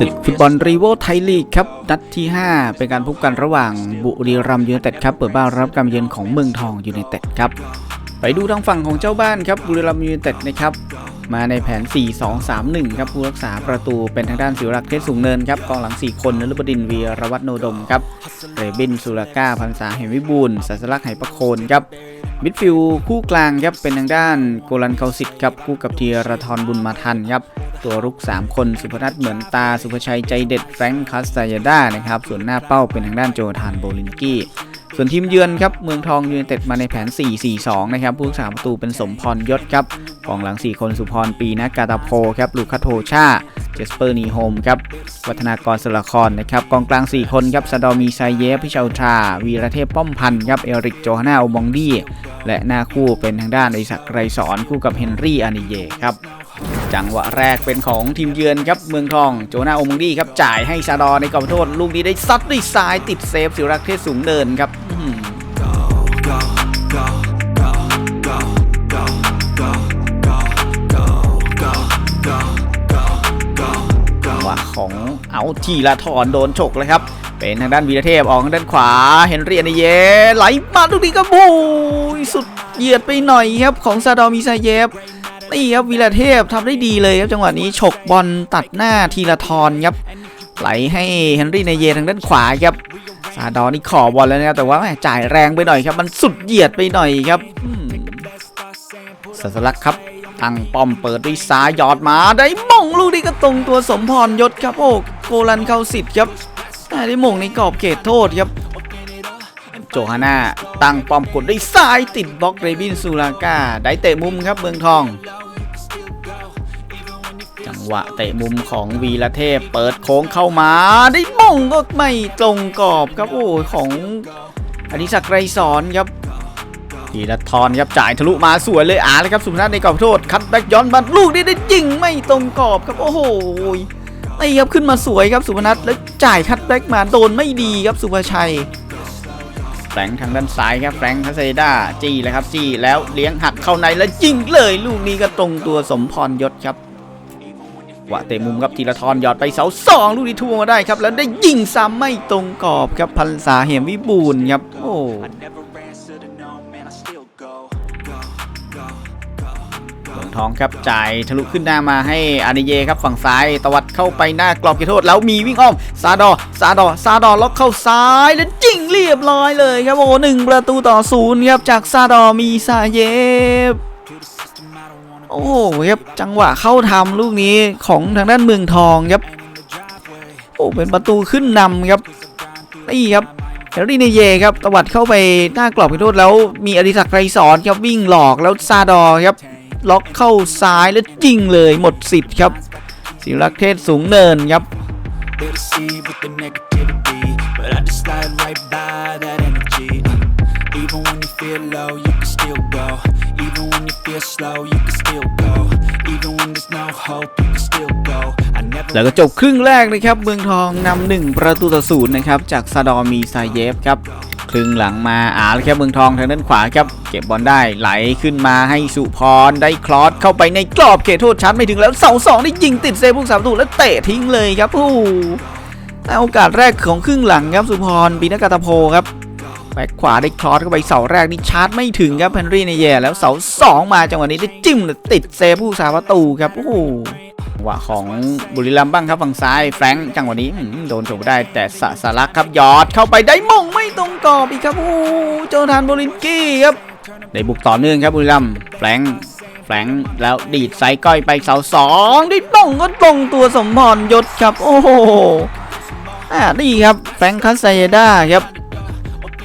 ศึกฟุตบอลรีโวไทยลีกครับ นัดที่ 5 เป็นการพบกันระหว่างบุรีรัมย์ยูไนเต็ดครับ เปิดบ้านรับการเยือนของเมืองทองยูไนเต็ดครับ ไปดูทางฝั่งของเจ้าบ้านครับ บุรีรัมย์ยูไนเต็ดนะครับ มาในแผน 4-2-3-1 ครับ ผู้รักษาประตูเป็นทางด้านศิวรักษ์เทศสูงเนินครับ กองหลัง 4 คนนฤบดินวีรวัฒโนดมครับ เรบินสุรก้าพันษาเหมวิบูลย์สัสลักษ์ไหประโคนครับมิดฟิลด์คู่กลางครับเป็นทางด้านโกลันเขาสิทธ์ครับคู่กับธีรทรบุญมาทันครับ ตัวรุก 3 คนสุพนัทเหมือนตาสุภชัยใจเด็ดแฟรงค์คาสตายาด้านะครับส่วนหน้าเป้าเป็นทางด้านโจทานโบลินกี้ส่วนทีมเยือนครับเมืองทองยูไนเต็ดมาในแผน 4-4-2 นะครับผู้รักษาประตูเป็นสมพรยศครับกองหลัง 4 คนสุพรปีนะกาตาโพครับลูคัโทชาเจสเปอร์นีโฮมครับวัฒนากรสละครนะครับกองกลาง 4 คนครับซาดอมีไซเยฟพิชาชาวีระเทพป้อมพันธ์ครับเอริกโจฮานาอบองดี้และหน้าคู่เป็นทางด้านไอศักไรสอนคู่กับเฮนรี่อานิเยครับ จังหวะแรกเป็นของทีมเยือนครับเมืองทองโจนาโอมงดี้ครับจ่ายให้ซาดอในกรอบโทษ ลูกนี้ได้ซัดด้วยซ้ายติดเซฟสิรักเทศสูงเดินครับอื้อหือจังหวะของเอาทีละถอนโดนฉกเลยครับ เป็นทางด้านวีรเทพออกทางด้านขวา เฮนรี่อานิเยไหลมาลูกนี้ก็บูสุดเหยียดไปหน่อยครับของซาดอมิซาเยฟ นี่ครับวีระเทพทำได้ดีเลยครับจังหวะนี้ฉกบอลตัดหน้าทีละทอนครับไหลให้เฮนรี่ในเยทางด้านขวาครับซาดอนี่ขอบอลแล้วนะครับแต่ว่าจ่ายแรงไปหน่อยครับ มันสุดเหยียดไปหน่อยครับสัสลักครับตั้งป้อมเปิดด้วยซ้ายยอดมาได้มงลูกนี้ก็ตรงตัวสมพรยศครับโอ้โกลันเข้าสิทธิ์ครับแต่ได้มงในกรอบเขตโทษครับ โจฮาน่าตั้งป้อมกดด้วยซ้ายติดบล็อกเรบินซูลาก้าได้เตะมุมครับเมืองทอง จังหวะเตะมุมของวีระเทพเปิดโค้งเข้ามา ได้มงก็ไม่ตรงกรอบครับโอ้ของอดิศักไรสอนครับทีละทอนครับจ่ายทะลุมาสวยเลยอาเลยครับสุพนัทในกรอบโทษคัดแบ็กย้อนมาลูกนี้ได้ยิงไม่ตรงกรอบครับโอ้โหนี่ครับขึ้นมาสวยครับสุพนัทแล้วจ่ายคัดแบ็กมาโดนไม่ดีครับสุภชัย แฟรงทางด้านซ้ายครับแฟรงคาเซด้าจี้เลยครับจี้แล้วเลี้ยงหักเข้าในแล้วยิงเลยลูกนี้ก็ตรงตัวสมพรยศครับวะเตะมุมครับธีรทรหยอดไปเสาสองลูกนี้ทวงมาได้ครับ แล้วได้ยิงซ้ำไม่ตรงกรอบครับพันษาเหมวิบูลครับโอ้ งทองครับจ่ายทะลุขึ้นหน้ามาให้อานิเยครับฝั่งซ้ายตวัดเข้าไปหน้ากรอบเขตโทษแล้วมีวิ่งอ้อมซาดอซาดอซาดอล็อกเข้าซ้ายแล้วยิงเรียบร้อยเลยครับโอ้หนึ่งประตูต่อศูนย์ครับจากซาดอมีซาเยฟโอ้โหครับจังหวะเข้าทำลูกนี้ของทางด้านเมืองทองครับโอ้เป็นประตูขึ้นนำครับนี่ครับเฮนรี่เนเยครับตวัดเข้าไปหน้ากรอบเขตโทษแล้วมีอดิศักดิ์ไรสอนครับวิ่งหลอกแล้วซาดอครับ ล็อกเข้าซ้ายแล้วยิงเลยหมดสิทธิ์ครับศิลักษ์เทศสูงเนินครับ They deceive with the negativity, but I just slide right by that energy. Uh, even when you feel low, you can still go. Even when you feel slow, you can still go. Even when there's no hope, you can still go. I never แล้วก็จบครึ่งแรกนะครับ เมืองทองนำหนึ่งประตูต่อศูนย์นะครับ จากซาดอมีซาเยฟครับ ครึ่งหลังมาอาเลยครับเมืองทองทางด้านขวาครับ เก็บบอลได้ไหลขึ้นมาให้สุพรได้คลอสเข้าไปในกรอบเขตโทษชัดไม่ถึงแล้วเสาสองได้ยิงติดเซฟผู้สาประตูแล้วเตะทิ้งเลยครับโอ้โหแต่โอกาสแรกของครึ่งหลังครับสุพรปีนกาตาโพครับแบ็คขวาได้คลอสเข้าไปเสาแรกนี่ชาร์จไม่ถึงครับเฮนรี่ในแย่แล้วเสาสองมาจังหวะนี้ได้จิ้มติดเซฟผู้สาประตูครับโอ้โหจังหวะของบุรีรัมย์บ้างครับฝั่งซ้ายแฟรงค์จังหวะนี้โดนจบได้แต่สสารักครับยอดเข้าไปได้มง ตรงกรอบอีกครับโอ้โจทานโบลินกี้ครับได้บุกต่อเนื่องครับบุรีรัมแฟงแฟงแล้วดีดไซก้อยไปเสาสองได้มงก็ตรงตัวสมพรยศครับ โอ้โหอ่าดีครับแฟรงคัสไซยด้าครับ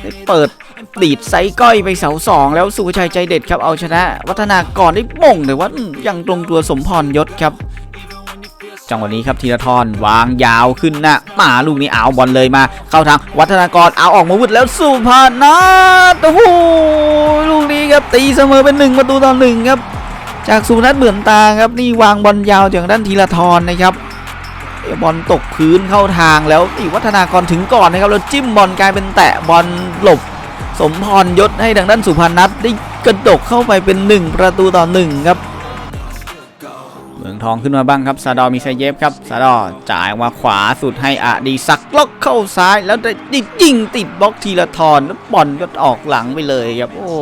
ได้เปิดดีดไซก้อยไปเสาสองแล้วสุภชัยใจเด็ดครับเอาชนะ วัฒนากรได้มงแต่ว่ายังตรงตัวสมพรยศครับ จังหวะนี้ครับธีรทรวางยาวขึ้นหนะมาลูกนี้เอาบอลเลยมา เข้าทางวัฒนากรเอาออกมาวุดแล้วสุพนัทโอ้โหลูกนี้ครับตีเสมอเป็นหนึ่งประตูต่อหนึ่งครับ จากสุพนัทเหมือนตาครับนี่วางบอลยาวจากด้านธีรทรนะครับบอลตกพื้นเข้าทางแล้วนี่วัฒนากรถึงก่อนนะครับแล้วจิ้มบอลกลายเป็นแตะบอลหลบ สมพรยศให้ทางด้านสุพนัทได้กระดกเข้าไปเป็นหนึ่งประตูต่อหนึ่งครับ มืองทองขึ้นมาบ้างครับซาดอมีไซเยฟครับซาดอจ่ายมาขวาสุดให้อดีศักล็อกเข้าซ้ายแล้วได้ยิงติดบล็อกทีละทอนแล้วบอลก็ออกหลังไปเลยครับโอ้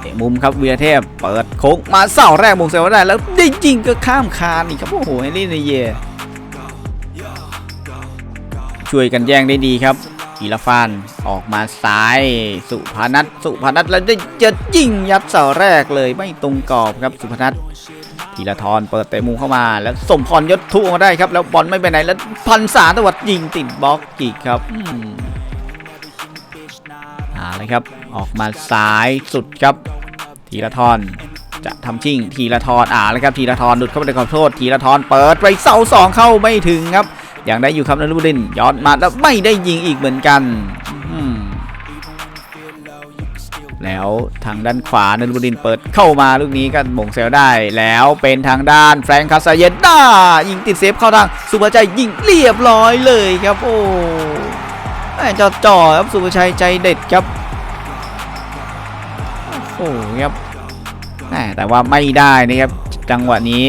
เตะมุมครับเวีรเทพเปิดโค้งมาเสาแรกมงเซลได้แล้วได้ยิงก็ข้ามคานอีกครับโอ้โหเฮนรี่เนเยช่วยกันแย่งได้ดีครับอีลาฟานออกมาซ้าย สุพนัทสุพนัทแล้วได้จะยิงยัดเสาแรกเลยไม่ตรงกรอบครับสุพนัท ธีรทรเปิดเตะมุมเข้ามา แล้วสมพรยศทุกมาได้ครับ แล้วบอลไม่ไปไหนแล้วพันษาตวัดยิงติดบล็อกอีกครับอืมเอาเลยครับ ออกมาซ้ายสุดครับธีรทรจะทำชิ่งธีรทรอ่าเลยครับธีรทรหลุดเข้าไปในขอบโทษธีรทรเปิดไปเสาสองเข้าไม่ถึงครับยังได้อยู่ครับนรุบดินย้อนมาแล้วไม่ได้ยิงอีกเหมือนกัน แล้วทางด้านขวานรุบดินเปิดเข้ามาลูกนี้ก็หม่งเซลได้ แล้วเป็นทางด้านแฟรงค์คาซาเยด้ายิงติดเซฟเข้าทางสุภาชัยยิงเรียบร้อยเลยครับโอ้แม่จอจ่อครับสุภาชัยใจเด็ดครับโอ้ครับแต่ว่าไม่ได้นะครับจังหวะนี้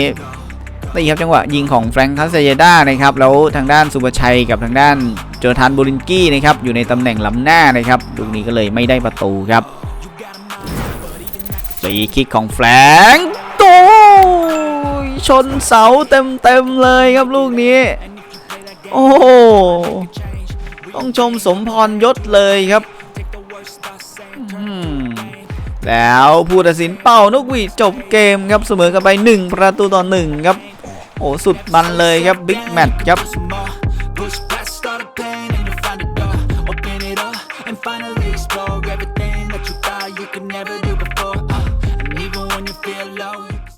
นี่ครับจังหวะยิงของแฟรงค์คาเซเยด้านะครับแล้วทางด้านสุภชัยกับทางด้าน โจทานบูรินกี้นะครับอยู่ในตำแหน่งล้ำหน้านะครับลูกนี้ก็เลยไม่ได้ประตูครับฟรีคิกของแฟรงตูชนเสาเต็มๆเลยครับลูกนี้ โอ้ต้องชมสมพรยศเลยครับแล้วผู้ตัดสินเป่านกหวีดจบเกมครับเสมอกันไป 1 ประตูต่อ1ครับ โอ้สุดมันเลยครับบิ๊กแมตช์ครับ